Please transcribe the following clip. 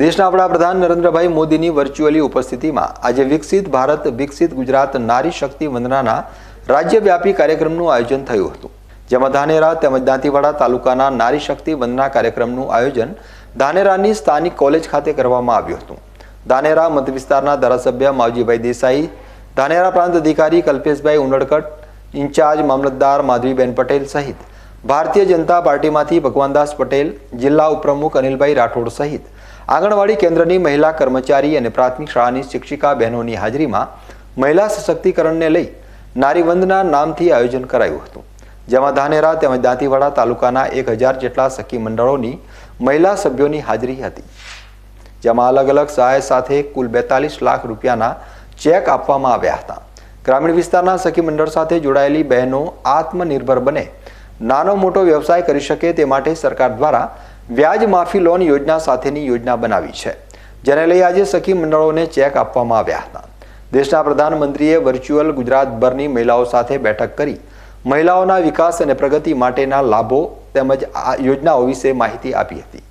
દેશના વડાપ્રધાન નરેન્દ્રભાઈ મોદીની વર્ચ્યુઅલી ઉપસ્થિતિમાં આજે વિકસિત ભારત, વિકસિત ગુજરાત, નારી શક્તિ વંદનાના રાજ્યવ્યાપી કાર્યક્રમનું આયોજન થયું હતું. જેમાં ધાનેરા તેમજ દાંતીવાડા તાલુકાના નારી શક્તિ વંદના કાર્યક્રમનું આયોજન ધાનેરાની સ્થાનિક કોલેજ ખાતે કરવામાં આવ્યું હતું. ધાનેરા મત વિસ્તારના ધારાસભ્ય માવજીભાઈ દેસાઈ, ધાનેરા પ્રાંત અધિકારી કલ્પેશભાઈ ઉનડકટ ઇન્ચાર્જ મામલતદાર માધવીબેન પટેલ સહિત ભારતીય જનતા પાર્ટીમાંથી ભગવાનદાસ પટેલ, જિલ્લા ઉપપ્રમુખ અનિલભાઈ રાઠોડ સહિત આંગણવાડી કેન્દ્રની મહિલા કર્મચારી અને પ્રાથમિક શાળાની શિક્ષિકા બહેનોની હાજરીમાં મહિલા સશક્તિકરણને લઈ નારીવંદના નામથી આયોજન કરાયું હતું, જેમાં ધાનેરા તેમજ દાંતીવાડા તાલુકાના એક હજાર જેટલા સખી મંડળોની મહિલા સભ્યોની હાજરી હતી, જેમાં અલગ અલગ સહાય સાથે કુલ બેતાલીસ લાખ રૂપિયાના ચેક આપવામાં આવ્યા હતા. ગ્રામીણ વિસ્તારના સખી મંડળ સાથે જોડાયેલી બહેનો આત્મનિર્ભર બને નાનો મોટો વ્યવસાય કરી શકે તે માટે સરકાર દ્વારા વ્યાજ માફી લોન યોજના સાથેની યોજના બનાવી છે, જેને લઈ આજે સખી મંડળોને ચેક આપવામાં આવ્યા હતા. દેશના પ્રધાનમંત્રીએ વર્ચ્યુઅલ ગુજરાતભરની મહિલાઓ સાથે બેઠક કરી મહિલાઓના વિકાસ અને પ્રગતિ માટેના લાભો તેમજ આ યોજનાઓ વિશે માહિતી આપી હતી.